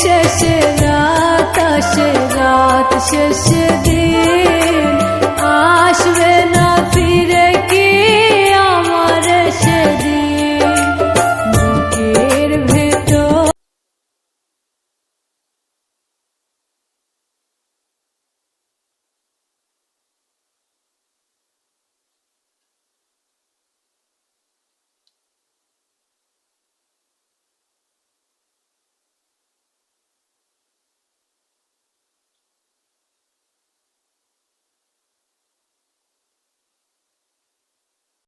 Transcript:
শেষে রাত আসে রাত শেষে